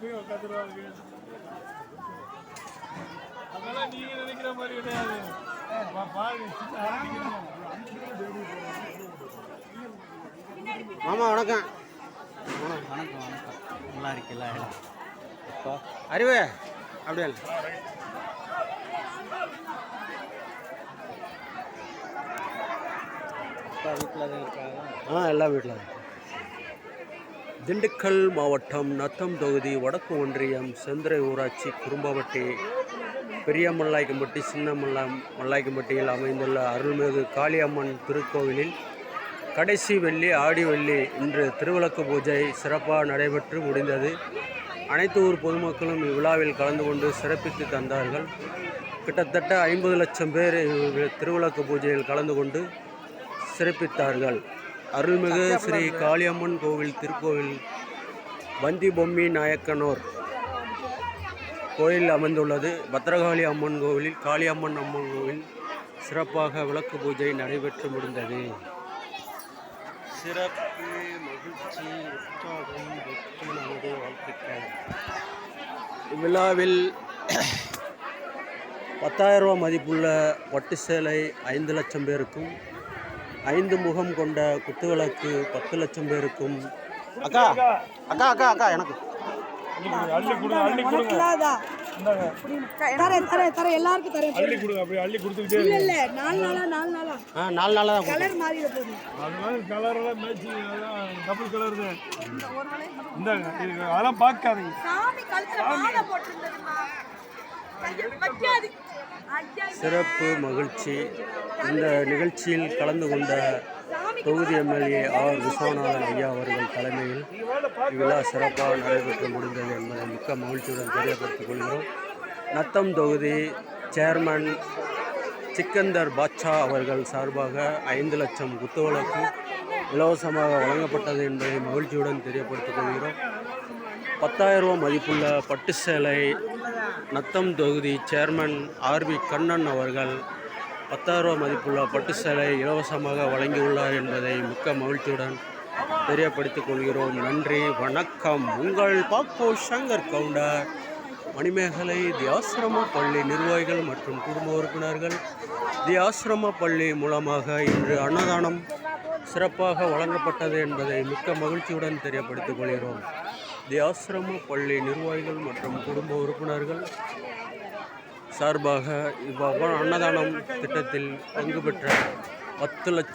அப்படியே உட்காந்துருவாங்க அதெல்லாம் நீங்க நினைக்கிற மாதிரி கிடையாது. மாமா வணக்கம். வணக்கம் வணக்கம். நல்லா இருக்குல்ல இப்போ அறிவு அப்படியே வீட்டில் தான் இருக்காங்க. ஆ எல்லாம் வீட்டில் திண்டுக்கல் மாவட்டம் நத்தம் தொகுதி வடக்கு ஒன்றியம் செந்திரை ஊராட்சி குறும்பவட்டி பெரிய மல்லாய்க்கம்பட்டி சின்ன மல்லா மல்லாய்க்கம்பட்டியில் அமைந்துள்ள அருள்மிகு காளியம்மன் திருக்கோவிலில் கடைசி வெள்ளி ஆடி வெள்ளி இன்று திருவிளக்கு பூஜை சிறப்பாக நடைபெற்று முடிந்தது. அனைத்து ஊர் பொதுமக்களும் இவ்விழாவில் கலந்து கொண்டு சிறப்பித்து தந்தார்கள். கிட்டத்தட்ட ஐம்பது லட்சம் பேர் திருவிளக்கு பூஜையில் கலந்து கொண்டு சிறப்பித்தார்கள். அருள்மிகு ஸ்ரீ காளியம்மன் கோவில் திருக்கோவில் வந்தி பொம்மி நாயக்கனூர் கோயில் அமைந்துள்ளது. பத்ரகாளி அம்மன் கோவிலில் காளியம்மன் அம்மன் கோவில் சிறப்பாக விளக்கு பூஜை நடைபெற்று முடிந்தது. சிறப்பு மகிழ்ச்சி உற்சாகம் வெற்றி நமது வாழ்த்துக்கள். இவ்விழாவில் பத்தாயிரம் ரூபாய் மதிப்புள்ள பட்டு சேலை ஐந்து லட்சம் பேருக்கும் ஐந்து முகம் கொண்ட குத்துவிளக்கு பத்து லட்சம் பேருக்கும். அக்கா அக்கா அக்கா அக்கா எனக்கு. அதெல்லாம் பார்க்காதீங்க. சிறப்பு மகிழ்ச்சி. இந்த நிகழ்ச்சியில் கலந்து கொண்ட தொகுதி எம்எல்ஏ ஆர் விஸ்வநாதன் ஐயா அவர்கள் தலைமையில் இவ்விழா சிறப்பாக நடைபெற்று முடிந்தது என்பதை மிக்க மகிழ்ச்சியுடன் தெரியப்படுத்திக் கொள்கிறோம். நத்தம் தொகுதி சேர்மன் சிக்கந்தர் பாட்சா அவர்கள் சார்பாக ஐந்து லட்சம் குத்துவிளக்கு இலவசமாக வழங்கப்பட்டது என்பதை மகிழ்ச்சியுடன் தெரியப்படுத்திக் கொள்கிறோம். பத்தாயிரம் ரூபாய் மதிப்புள்ள பட்டு சேலை நத்தம் தொகுதி சேர்மன் ஆர்வி கண்ணன் அவர்கள் பத்தாயிரம் மதிப்புள்ள பட்டு சேலை இலவசமாக வழங்கியுள்ளார் என்பதை மிக்க மகிழ்ச்சியுடன் தெரியப்படுத்திக் கொள்கிறோம். நன்றி வணக்கம். உங்கள் பாக்கோ சங்கர் கவுண்டர். மணிமேகலை தி ஆசிரம பள்ளி நிர்வாகிகள் மற்றும் குடும்ப உறுப்பினர்கள் தி ஆசிரம பள்ளி மூலமாக இன்று அன்னதானம் சிறப்பாக வழங்கப்பட்டது என்பதை மிக்க மகிழ்ச்சியுடன் தெரியப்படுத்திக் கொள்கிறோம். தி ஆசிரம பள்ளி நிர்வாகிகள் மற்றும் குடும்ப உறுப்பினர்கள் சார்பாக இவ்வ அன்னதானம் திட்டத்தில் பங்கு பெற்ற பத்து லட்சம்